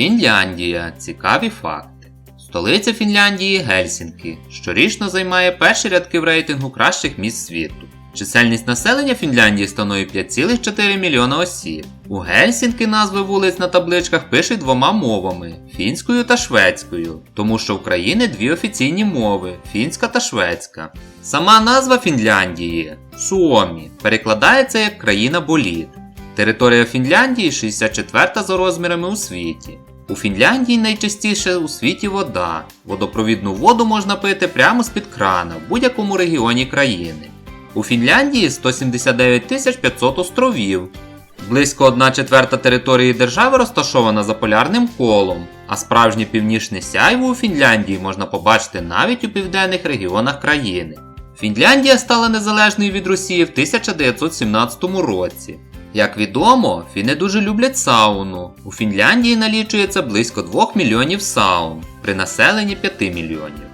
Фінляндія. Цікаві факти. Столиця Фінляндії Гельсінки. Щорічно займає перші рядки в рейтингу кращих міст світу. Чисельність населення Фінляндії становить 5,4 мільйона осіб. У Гельсінки назви вулиць на табличках пишуть двома мовами фінською та шведською, тому що в країни дві офіційні мови фінська та шведська. Сама назва Фінляндії Суомі перекладається як країна боліт. Територія Фінляндії 64 за розмірами у світі. У Фінляндії найчастіше у світі вода. Водопровідну воду можна пити прямо з-під крана в будь-якому регіоні країни. У Фінляндії 179 500 островів. Близько 1 четверта території держави розташована за полярним колом, а справжнє північне сяйво у Фінляндії можна побачити навіть у південних регіонах країни. Фінляндія стала незалежною від Росії в 1917 році. Як відомо, фіни дуже люблять сауну. У Фінляндії налічується близько 2 мільйонів саун при населенні 5 мільйонів.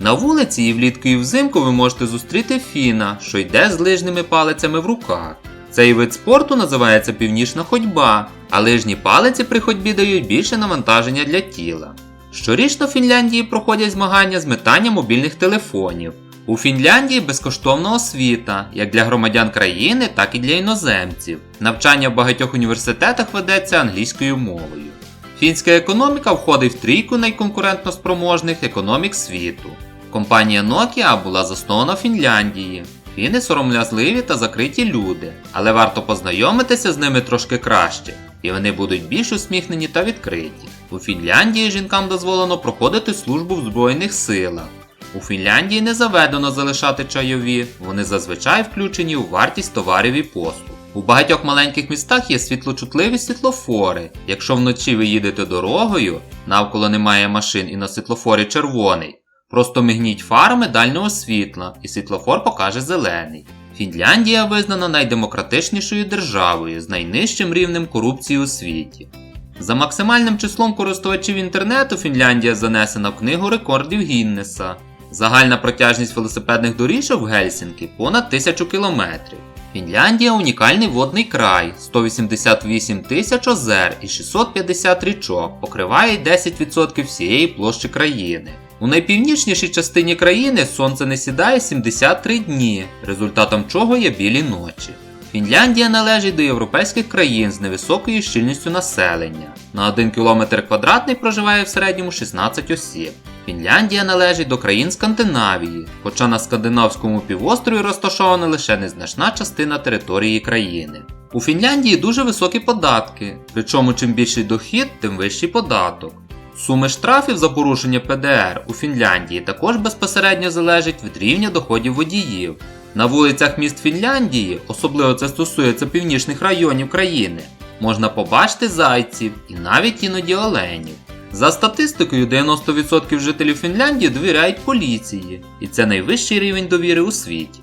На вулиці і влітку і взимку ви можете зустріти фіна, що йде з лижними палицями в руках. Цей вид спорту називається північна ходьба, а лижні палиці при ходьбі дають більше навантаження для тіла. Щорічно в Фінляндії проходять змагання з метання мобільних телефонів. У Фінляндії безкоштовна освіта, як для громадян країни, так і для іноземців. Навчання в багатьох університетах ведеться англійською мовою. Фінська економіка входить в трійку найконкурентноспроможних економік світу. Компанія Nokia була заснована в Фінляндії. Фіни сором'язливі та закриті люди, але варто познайомитися з ними трошки краще, і вони будуть більш усміхнені та відкриті. У Фінляндії жінкам дозволено проходити службу в Збройних силах. У Фінляндії не заведено залишати чайові, вони зазвичай включені у вартість товарів і послуг. У багатьох маленьких містах є світлочутливі світлофори. Якщо вночі ви їдете дорогою, навколо немає машин і на світлофорі червоний, просто мигніть фарами дальнього світла, і світлофор покаже зелений. Фінляндія визнана найдемократичнішою державою з найнижчим рівнем корупції у світі. За максимальним числом користувачів інтернету Фінляндія занесена в книгу рекордів Гіннеса. Загальна протяжність велосипедних доріжок в Гельсінкі понад 1000 кілометрів. Фінляндія унікальний водний край, 188 тисяч озер і 650 річок, покриває 10% всієї площі країни. У найпівнічнішій частині країни сонце не сідає 73 дні, результатом чого є білі ночі. Фінляндія належить до європейських країн з невисокою щільністю населення. На 1 км квадратний проживає в середньому 16 осіб. Фінляндія належить до країн Скандинавії, хоча на скандинавському півострові розташована лише незначна частина території країни. У Фінляндії дуже високі податки, причому чим більший дохід, тим вищий податок. Суми штрафів за порушення ПДР у Фінляндії також безпосередньо залежать від рівня доходів водіїв. На вулицях міст Фінляндії, особливо це стосується північних районів країни, можна побачити зайців і навіть іноді оленів. За статистикою, 90% жителів Фінляндії довіряють поліції, і це найвищий рівень довіри у світі.